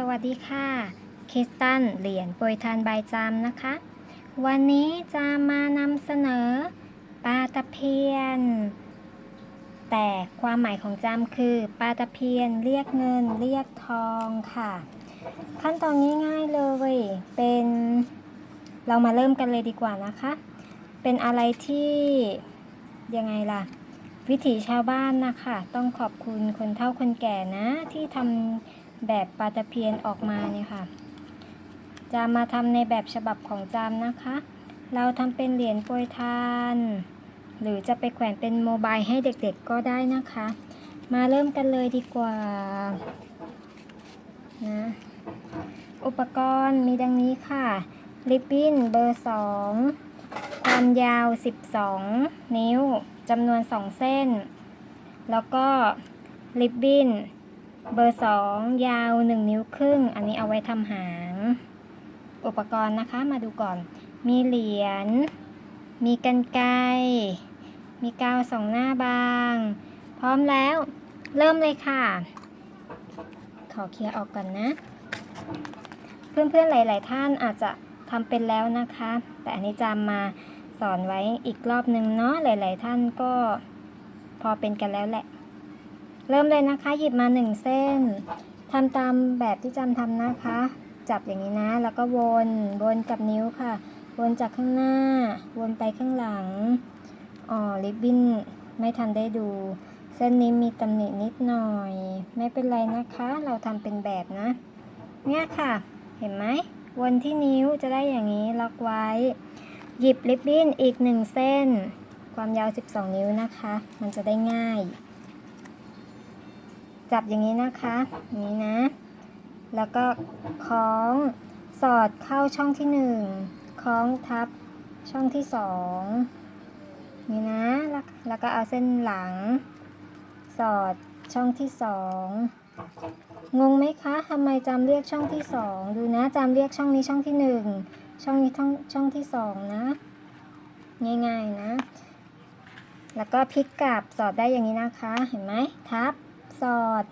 สวัสดีค่ะคริสตันเหรียญปรยทานใบาจามนะคะ วันนี้จะมานำเสนอปลาตะเพียน แต่ความหมายของจามคือปลาตะเพียนเรียกเงินเรียกทองค่ะ ขั้นตอนง่ายๆเลยเป็นเรามาเริ่มกันเลยดีกว่านะคะ เป็นอะไรที่ยังไงล่ะ วิถีชาวบ้านนะคะ ต้องขอบคุณคนเฒ่าคนแก่นะที่ทำ แบบปลาตะเพียนออกมาเนี่ยค่ะ จะมาทำในแบบฉบับของจามนะคะ เราทำเป็นเหรียญโปรยทาน หรือจะไปแขวนเป็นโมบายให้เด็กๆก็ได้นะคะ มาเริ่มกันเลยดีกว่านะอุปกรณ์มีดังนี้ค่ะ ริบบิ้นเบอร์ 2 ความยาว 12 นิ้วจำนวน 2 เส้น แล้วก็ริบบิ้น เบอร์2ยาว1นิ้วครึ่ง อันนี้เอาไว้ทำหาง อุปกรณ์นะคะมาดูก่อน มีเหรียญ มีกันไกมีกาวสองหน้าบาง พร้อมแล้วเริ่มเลยค่ะ ขอเคลียร์ออกก่อนนะ เพื่อนๆหลาย ๆ ท่านอาจจะทำเป็นแล้วนะคะ แต่อันนี้จำมาสอนไว้อีกรอบหนึ่งเนาะหลาย ๆ ท่านก็พอเป็นกันแล้วแหละ เริ่มเลยนะคะ หยิบมาหนึ่งเส้นทำตามแบบที่จำทำนะคะ จับอย่างนี้นะ แล้วก็วนวนกับนิ้วค่ะ วนจากข้างหน้า วนไปข้างหลังอ๋อริบบิ้นไม่ทันได้ดู เส้นนี้มีตำหนินิดหน่อย ไม่เป็นไรนะคะ เราทำเป็นแบบนะ เนี่ยค่ะ เห็นไหมวนที่นิ้วจะได้อย่างนี้ล็อกไว้ หยิบริบบิ้นอีกหนึ่งเส้น ความยาว 12 นิ้วนะคะ มันจะได้ง่าย จับอย่างนี้นะคะนี้นะ แล้วก็คล้องสอดเข้าช่องที่หนึ่งคล้องทับช่องที่สองนี่นะแล้วแล้วก็เอาเส้นหลัง สอดช่องที่สองงงไหมคะทำไมจำเรียกช่องที่สองดูนะจำเรียกช่องนี้ช่องที่หนึ่งช่องนี้ช่องช่องที่สองนะ ง่ายๆนะ แล้วก็พลิกกลับสอดได้อย่างนี้นะคะ เห็นไหมทับ สอด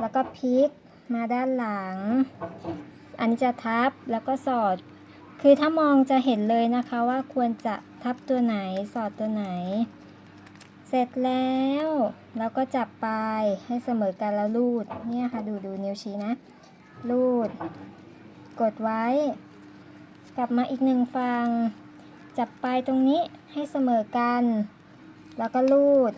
แล้วก็พลิกมาด้านหลัง อันนี้จะทับแล้วก็สอด คือถ้ามองจะเห็นเลยนะคะว่าควรจะทับตัวไหนสอดตัวไหน เสร็จแล้วเราก็จับปลายให้เสมอกันแล้วลูดเนี่ยค่ะดูดูนิ้วชี้นะลูด กดไว้ กลับมาอีกหนึ่งฝั่งจับปลายตรงนี้ให้เสมอกัน แล้วก็ลูด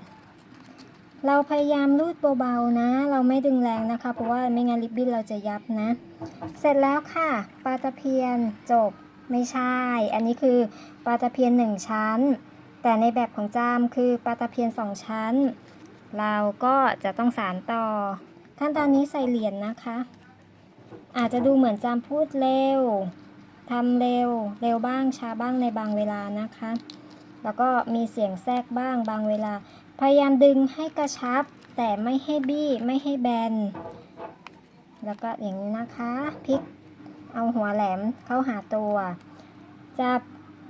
เราพยายามลูดเบาๆนะ เราไม่ดึงแรงนะคะ เพราะว่าไม่งั้นริบบิ้นเราจะยับนะ เสร็จแล้วค่ะปลาตะเพียนจบไม่ใช่ อันนี้คือปลาตะเพียนหนึ่งชั้น แต่ในแบบของจามคือปลาตะเพียนสองชั้น เราก็จะต้องสารต่อ ขั้นตอนนี้ใส่เหรียญนะคะ อาจจะดูเหมือนจามพูดเร็วทำเร็ว เร็วบ้างช้าบ้างในบางเวลานะคะ แล้วก็มีเสียงแทรกบ้างบางเวลา พยายามดึงให้กระชับ แต่ไม่ให้บี้ไม่ให้แบน แล้วก็อย่างนี้นะคะพลิกเอาหัวแหลมเข้าหาตัว จับ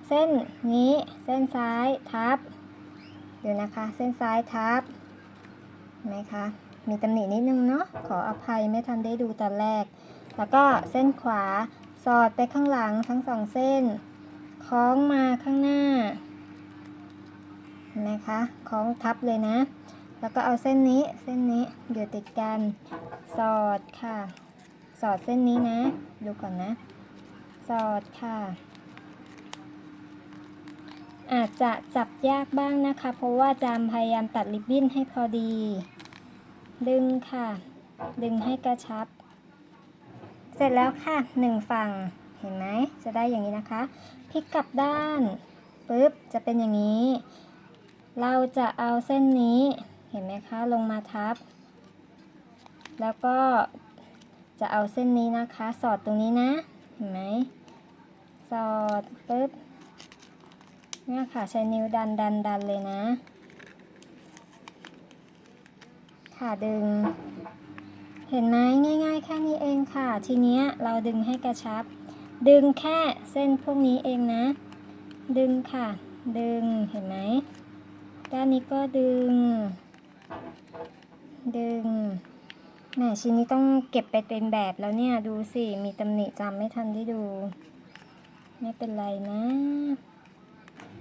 เส้นนี้เส้นซ้ายทับดี๋ยวนะคะ เส้นซ้ายทับเห็นไหมคะมีตำหนินิดนึงเนาะขออภัยไม่ทันได้ดูตอนแรก แล้วก็เส้นขวาสอดไปข้างหลังทั้งสองเส้น คล้องมาข้างหน้า นไหมคะคล้องทับเลยนะ แล้วก็เอาเส้นนี้เส้นนี้อยู่ติดกันสอดค่ะ สอดเส้นนี้นะ ดูก่อนนะ สอดค่ะ อาจจะจับยากบ้างนะคะ เพราะว่าจามพยายามตัดริบบิ้นให้พอดี ดึงค่ะ ดึงให้กระชับ เสร็จแล้วค่ะหนึ่งฝั่งเห็นไหมจะได้อย่างนี้นะคะพลิกกลับด้านปุ๊บจะเป็นอย่างนี้ เราจะเอาเส้นนี้เห็นไหมคะลงมาทับ แล้วก็จะเอาเส้นนี้นะคะ สอดตรงนี้นะ เห็นไหมสอดปุ๊บเนี่ยค่ะใช้นิ้วดันดันดันเลยนะ ค่ะดึง เห็นไหมง่าย ๆ แค่นี้เองค่ะ ทีเนี้ยเราดึงให้กระชับ ดึงแค่เส้นพวกนี้เองนะ ดึงค่ะ ดึงเห็นไหม ด้านนี้ก็ดึง ดึงแหมชิ้นนี้ต้องเก็บไปเป็นแบบแล้วเนี่ย ดูสิ มีตำหนิจำไม่ทันได้ดู ไม่เป็นไรนะ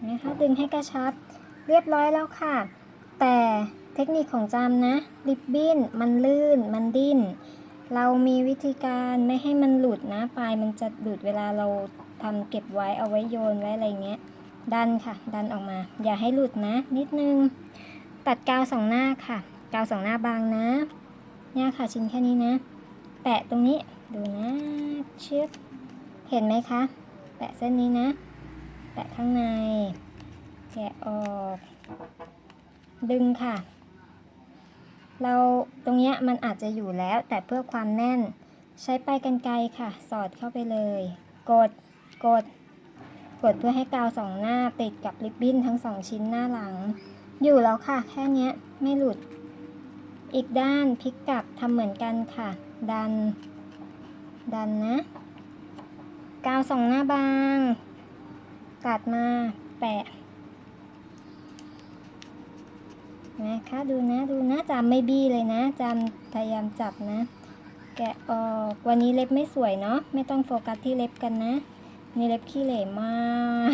นะคะดึงให้กระชับเรียบร้อยแล้วค่ะ แต่เทคนิคของจำนะ ริบบิ้น มันลื่น มันดิ้น เรามีวิธีการไม่ให้มันหลุดนะ ปลายมันจะหลุดเวลาเราทำเก็บไว้เอาไว้โยนไว้อะไรเงี้ย ดันค่ะ ดันออกมา อย่าให้หลุดนะ นิดนึง ตัดกาวสองหน้าค่ะ กาวสองหน้าบางนะ เนี่ยค่ะชิ้นแค่นี้นะ แปะตรงนี้ ดูนะเชือกเห็นไหมคะ แปะเส้นนี้นะ แปะข้างใน แกะออก ดึงค่ะ เราตรงเนี้ยมันอาจจะอยู่แล้ว แต่เพื่อความแน่น ใช้ปลายกรรไกรค่ะ สอดเข้าไปเลย กด กด กดเพื่อให้กาวสองหน้าติดกับริบบิ้นทั้งสองชิ้นหน้าหลัง อยู่แล้วค่ะ แค่นี้ไม่หลุด อีกด้านพลิกกลับทำเหมือนกันค่ะ ดัน ดันนะ กาวสองหน้าบาง ตัดมาแปะนะคะดูนะดูนะจำไม่บี้เลยนะจำพยายามจับนะ แกะออกวันนี้เล็บไม่สวยเนาะไม่ต้องโฟกัสที่เล็บกันนะ นี่เล็บขี้เหร่มาก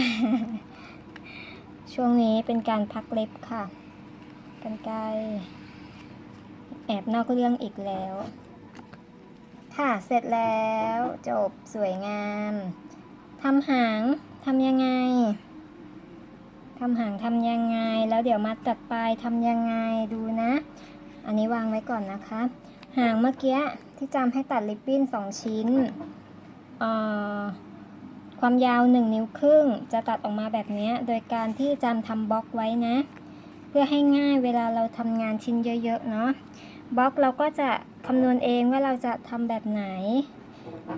ช่วงนี้เป็นการพักเล็บค่ะ กันไกรแอบนอกเรื่องอีกแล้ว ค่ะ เสร็จแล้วจบสวยงามทำหางทำยังไงทำหางทำยังไง แล้วเดี๋ยวมาตัดปลายทำยังไงดูนะ อันนี้วางไว้ก่อนนะคะ หางเมื่อกี้ที่จำให้ตัดริบบิ้น2ชิ้น เอ่อ ความยาว 1 นิ้วครึ่ง จะตัดออกมาแบบนี้ โดยการที่จำทำบล็อกไว้นะ เพื่อให้ง่ายเวลาเราทำงานชิ้นเยอะๆเนาะ บล็อกเราก็จะคำนวณเองว่าเราจะทำแบบไหน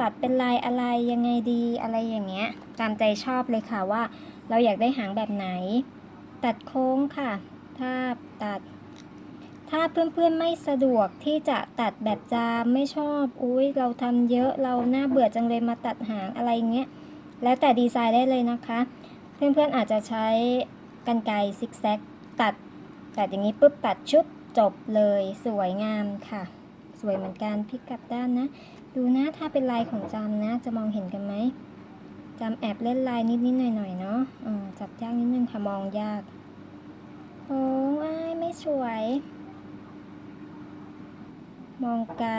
ตัดเป็นลายอะไรยังไงดีอะไรอย่างเงี้ย ตามใจชอบเลยค่ะว่า เราอยากได้หางแบบไหน ตัดโค้งค่ะถ้าตัดถ้าเพื่อนๆไม่สะดวกที่จะตัดแบบจามไม่ชอบ อุ้ยเราทำเยอะเราหน้าเบื่อจังเลยมาตัดหางอะไรเงี้ย แล้วแต่ดีไซน์ได้เลยนะคะ เพื่อนๆอาจจะใช้กันไกรซิกแซกตัดตัดอย่างนี้ปุ๊บตัดชุบจบเลยสวยงามค่ะ สวยเหมือนกันพลิกกลับด้านนะ ดูนะถ้าเป็นลายของจำนะ จะมองเห็นกันไหมจำแอบเล่นลายนิดๆหน่อยๆเนาะจับยากนิดนึงค่ะมองยากโอ้ยไม่สวย มองไกล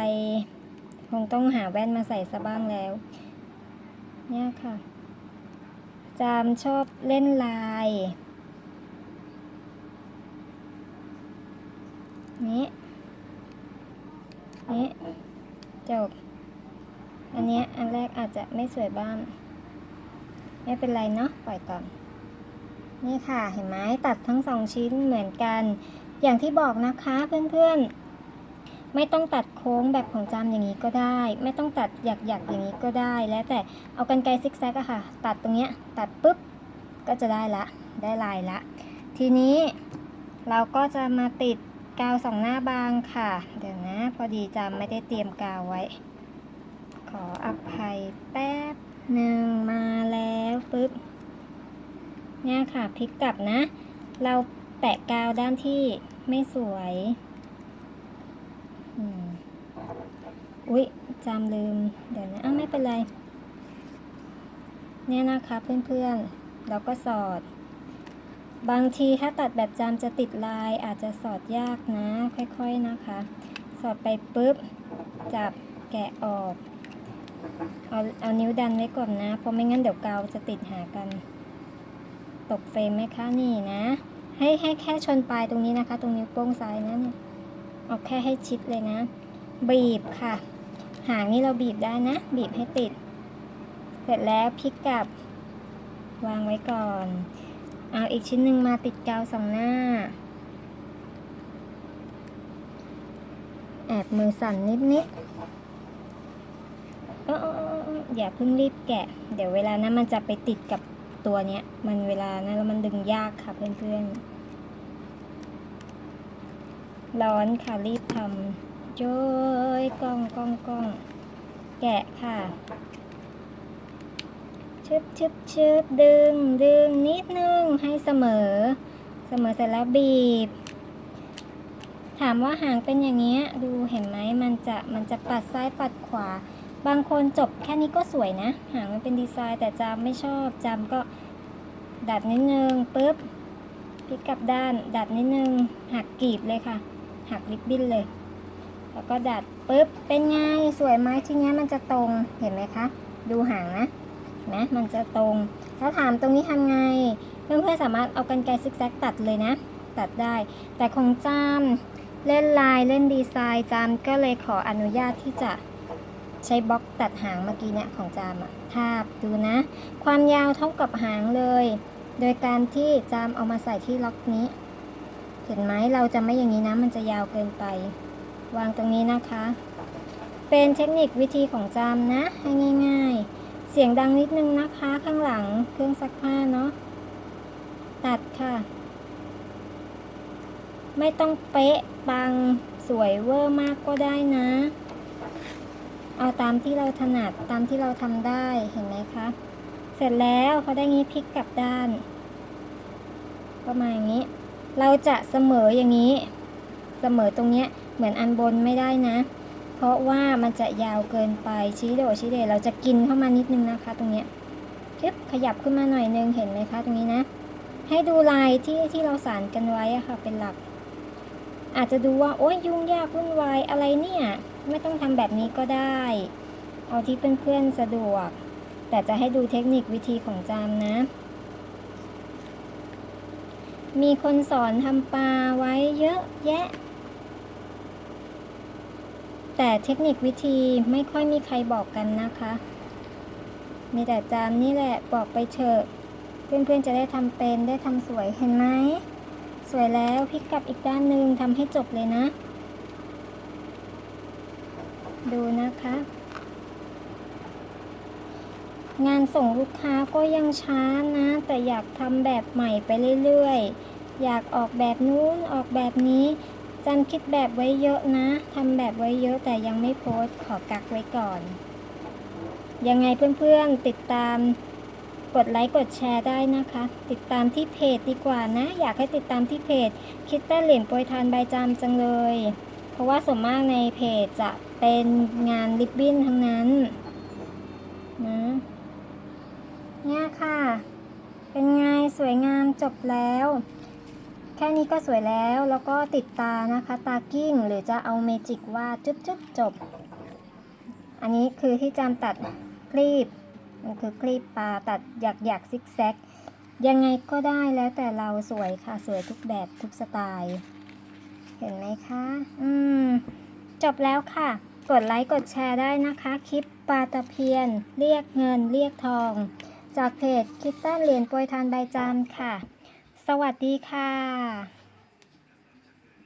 คงต้องหาแว่นมาใส่ซะบ้างแล้ว เนี่ยค่ะ จามชอบเล่นลาย นี้ นี้ จบ อันนี้อันแรกอาจจะไม่สวยบ้าง ไม่เป็นไรเนาะ ปล่อยก่อน นี่ค่ะ เห็นไหมตัดทั้งสองชิ้นเหมือนกัน อย่างที่บอกนะคะเพื่อนๆ ไม่ต้องตัดโค้งแบบของจำอย่างนี้ก็ได้ ไม่ต้องตัดหยักๆอย่างนี้ก็ได้ แล้วแต่เอากันไกรซิกแซกอะค่ะ ตัดตรงเนี้ยตัดปุ๊บก็จะได้ละ ได้ลายละ ทีนี้เราก็จะมาติดกาวสองหน้าบางค่ะ เดี๋ยวนะ พอดีจำไม่ได้เตรียมกาวไว้ ขออภัยแป๊บหนึ่งมาแล้วปุ๊บเนี่ยค่ะพลิกกลับนะ เราแปะกาวด้านที่ไม่สวยอม อุ๊ยจำลืม เดี๋ยวนะอ้าไม่เป็นไร เนี่ยนะคะเพื่อนๆ เราก็สอด บางทีถ้าตัดแบบจามจะติดลายอาจจะสอดยากนะ ค่อยๆนะคะ สอดไปปุ๊บ จับแกะออก เอาเอานิ้วดันไว้ก่อนนะ เพราะไม่งั้นเดี๋ยวกาวจะติดหากัน ตกเฟรมไหมคะนี่นะ ให้ให้แค่ชนปลายตรงนี้นะคะ ตรงนิ้วโป้งซ้ายนะเนี่ยเอาแค่ให้ชิดเลยนะ บีบค่ะ หางนี่เราบีบได้นะ บีบให้ติด เสร็จแล้วพลิกกลับ วางไว้ก่อน เอาอีกชิ้นหนึ่งมาติดกาวสองหน้า แอบมือสั่นนิดๆเออเออเออเอออย่าเพิ่งรีบแกะ เดี๋ยวเวลานั้นมันจะไปติดกับตัวเนี้ย มันเวลานะแล้วมันดึงยากค่ะเพื่อนๆ ร้อนค่ะรีบทำ โจยกล้องกล้องกล้องแกะค่ะ ชึบชึบชึบดึงดึงนิดนึงให้เสมอ เสมอเสร็จแล้วบีบ ถามว่าหางเป็นอย่างเงี้ย ดูเห็นไหมมันจะมันจะปัดซ้ายปัดขวา บางคนจบแค่นี้ก็สวยนะ หางมันเป็นดีไซน์แต่จามไม่ชอบจามก็ดัดนิดนึงปุ๊บพลิกกลับด้านดัดนิดนึงหักกรีบเลยค่ะ หักริบบิ้นเลย แล้วก็ดัดปุ๊บเป็นไงสวยไหมทีนี้มันจะตรงเห็นไหมคะ ดูหางนะเห็นไหมมันจะตรงแล้วถามตรงนี้ทำไง เพื่อนๆสามารถเอากันไกรซิกแซกตัดเลยนะ ตัดได้ แต่ของจามเล่นลายเล่นดีไซน์จามก็เลยขออนุญาตที่จะใช้บล็อกตัดหางเมื่อกี้เนี่ยของจามอะทาบดูนะ ความยาวเท่ากับหางเลย โดยการที่จามเอามาใส่ที่ล็อกนี้ เห็นไหมเราจะไม่อย่างนี้นะ มันจะยาวเกินไป วางตรงนี้นะคะ เป็นเทคนิควิธีของจามนะ ให้ง่ายๆ เสียงดังนิดนึงนะคะ ข้างหลังเครื่องซักผ้าเนาะ ตัดค่ะ ไม่ต้องเป๊ะปังสวยเวอร์มากก็ได้นะ เอาตามที่เราถนัดตามที่เราทำได้เห็นไหมคะ เสร็จแล้วพอได้งี้พลิกกลับด้าน ประมาณอย่างนี้ เราจะเสมออย่างนี้ เสมอตรงเนี้ย เหมือนอันบนไม่ได้นะ เพราะว่ามันจะยาวเกินไปชี้โดดชี้เดชเราจะกินเข้ามานิดนึงนะคะ ตรงเนี้ยยึบขยับขึ้นมาหน่อยนึงเห็นไหมคะตรงนี้นะ ให้ดูลายที่ที่เราสานกันไว้อะค่ะ เป็นหลัก อาจจะดูว่าโอ้ยยุ่งยากวุ่นวายอะไรเนี่ย ไม่ต้องทำแบบนี้ก็ได้ เอาที่เพื่อนๆสะดวก แต่จะให้ดูเทคนิควิธีของจามนะมีคนสอนทำปลาไว้เยอะแยะ แต่เทคนิควิธีไม่ค่อยมีใครบอกกันนะคะ มีแต่จามนี่แหละบอกไปเถอะ เพื่อนๆจะได้ทำเป็นได้ทำสวยเห็นไหม สวยแล้วพลิกกลับอีกด้านหนึ่งทำให้จบเลยนะ ดูนะคะ งานส่งลูกค้าก็ยังช้านะ แต่อยากทำแบบใหม่ไปเรื่อยๆ อยากออกแบบนู้นออกแบบนี้ จันคิดแบบไว้เยอะนะทำแบบไว้เยอะแต่ยังไม่โพสต์ขอกักไว้ก่อน ยังไงเพื่อนๆติดตามกดไลค์กดแชร์ได้นะคะ ติดตามที่เพจดีกว่านะ อยากให้ติดตามที่เพจคิดต้เหรียญโปรยทานใบจามจังเลย เพราะว่าส่วนมากในเพจจะเป็นงานริบบิ้นทั้งนั้นนะเนี่ยค่ะ เป็นไงสวยงามจบแล้ว แค่นี้ก็สวยแล้วแล้วก็ติดตานะคะ ตากิ้งหรือจะเอาเมจิกวาดจุ๊บจุ๊บจบ อันนี้คือที่จามตัดคลีปมันคือคลีปปลาตัดหยักหยักซิกแซกยังไงก็ได้แล้วแต่เราสวยค่ะสวยทุกแบบทุกสไตล์ เห็นไหมคะ อืม จบแล้วค่ะ กดไลค์กดแชร์ได้นะคะ คลิปปลาตะเพียน เรียกเงินเรียกทอง จากเพจคิดต้าเหรียญโปรยทานใบจานค่ะ สวัสดีค่ะ